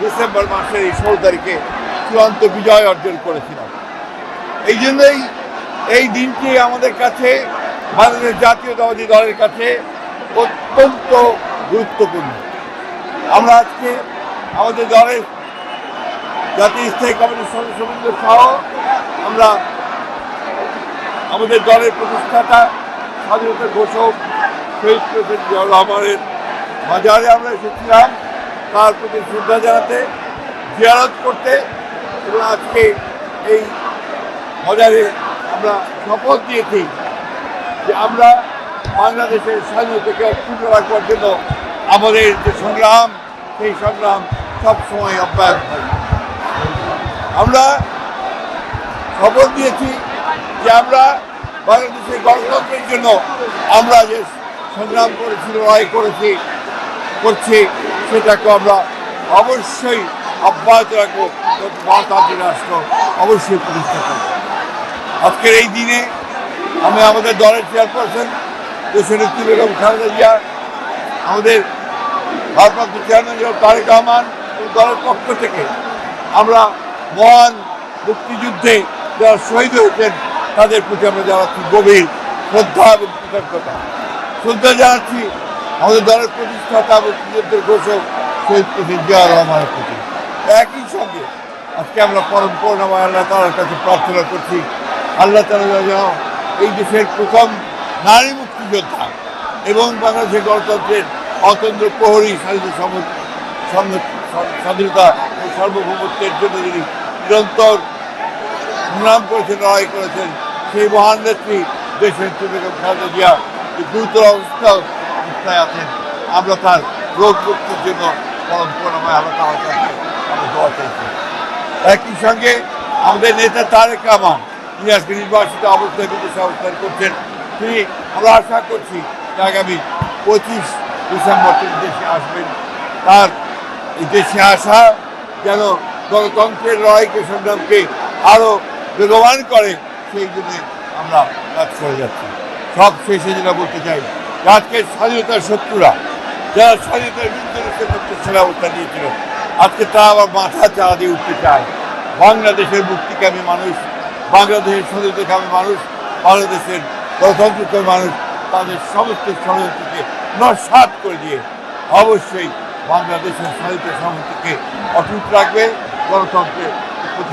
December মাসের এই ষোলো তারিখে চূড়ান্ত বিজয় অর্জন করেছিলাম। এই জন্যই এই দিনটি আমাদের কাছে, বাংলাদেশ জাতীয়তাবাদী দলের কাছে অত্যন্ত গুরুত্বপূর্ণ। আমরা আজকে আমাদের দলের জাতীয় স্থায়ী কমিটির সদস্যবৃন্দ সহ আমরা আমাদের দলের প্রতিষ্ঠাতা, স্বাধীনতা ঘোষক, শহীদ রহমানের বাজারে আমরা এসেছিলাম। তার প্রতি শ্রদ্ধা জানাতে, জিয়ারত করতে এবং আজকে এই হজারে আমরা শপথ দিয়েছি যে আমরা বাংলাদেশের স্বাধীনতাকে অক্ষুণ্ণ রাখবার জন্য আমাদের যে সংগ্রাম, সেই সংগ্রাম সবসময় অব্যাহত থাকবে। আমরা খবর দিয়েছি যে আমরা বাংলাদেশের গণতন্ত্রের জন্য আমরা যে সংগ্রাম করেছি, লড়াই করেছি, করছি সেটাকে আমরা অবশ্যই অব্যাহত রাখব। গণতান্ত্রিক রাষ্ট্র অবশ্যই প্রতিষ্ঠা করব। আজকের এই দিনে আমি আমাদের দলের চেয়ারপারসন দেশনেত্রী বেগম খালেদা জিয়া, আমাদের ভারপ্রাপ্ত চেয়ারম্যান তারেক রহমান দলের পক্ষ থেকে আমরা মহান মুক্তিযুদ্ধে যারা শহীদ হয়েছেন, তাদের প্রতি আমরা জানাচ্ছি গভীর শ্রদ্ধা এবং কৃতজ্ঞতা। শ্রদ্ধা জানাচ্ছি আমাদের দলের প্রতিষ্ঠাতা মুক্তিযুদ্ধের ঘোষক শহীদ প্রেসিডেন্ট জিয়া রহমানের প্রতি একই সঙ্গে আজকে আমরা পরম করুণাময় আল্লাহ তালার কাছে প্রার্থনা করছি। আল্লাহ তালা যেন এই দেশের প্রথম নারী মুক্তিযোদ্ধা এবং বাংলাদেশের গণতন্ত্রের অতন্ত্র প্রহরী স্বাধীনতা স্বাধীনতা ও সার্বভৌমত্বের জন্য যিনি নিরন্তর সংগ্রাম করেছেন, লড়াই করেছেন, সেই মহান নেত্রী দেশের বেগম খালেদা জিয়া গুরুতর অবস্থা অবস্থায় আছেন আমরা তার রোগ মুক্তির জন্য পরম করুণাময় আল্লাহ তালার কাছে আমরা দোয়া চাইছি। একই সঙ্গে আমাদের নেতা তারেক রহমান, তিনি আজকে নির্বাচিত অবস্থায় বিদেশে অবস্থান করছেন। তিনি, আমরা আশা করছি যে আগামী পঁচিশ ডিসেম্বর তিনি দেশে আসবেন। তার এই দেশে আসা যেন গণতন্ত্রের লড়াইকে, সংগ্রামকে আরও বেগবান করে, সেই জন্য আমরা কাজ করে যাচ্ছি। সব শেষে যেটা বলতে চাই আজকে স্বাধীনতার শত্রুরা, যারা স্বাধীনতার বিরুদ্ধে সেরা অবস্থা নিয়েছিল, আজকে তারা আবার মাথা চাড়া দিয়ে উঠতে চায়। বাংলাদেশের মুক্তিকামী মানুষ, বাংলাদেশের স্বাধীনতাকামী মানুষ, বাংলাদেশের গণতন্ত্রকামী মানুষ, তাদের সমস্ত ষড়যন্ত্রকে নস্বাত করে দিয়ে অবশ্যই বাংলাদেশের স্বাধীনতা সমস্যাকে অটুট রাখবে, গণতন্ত্রের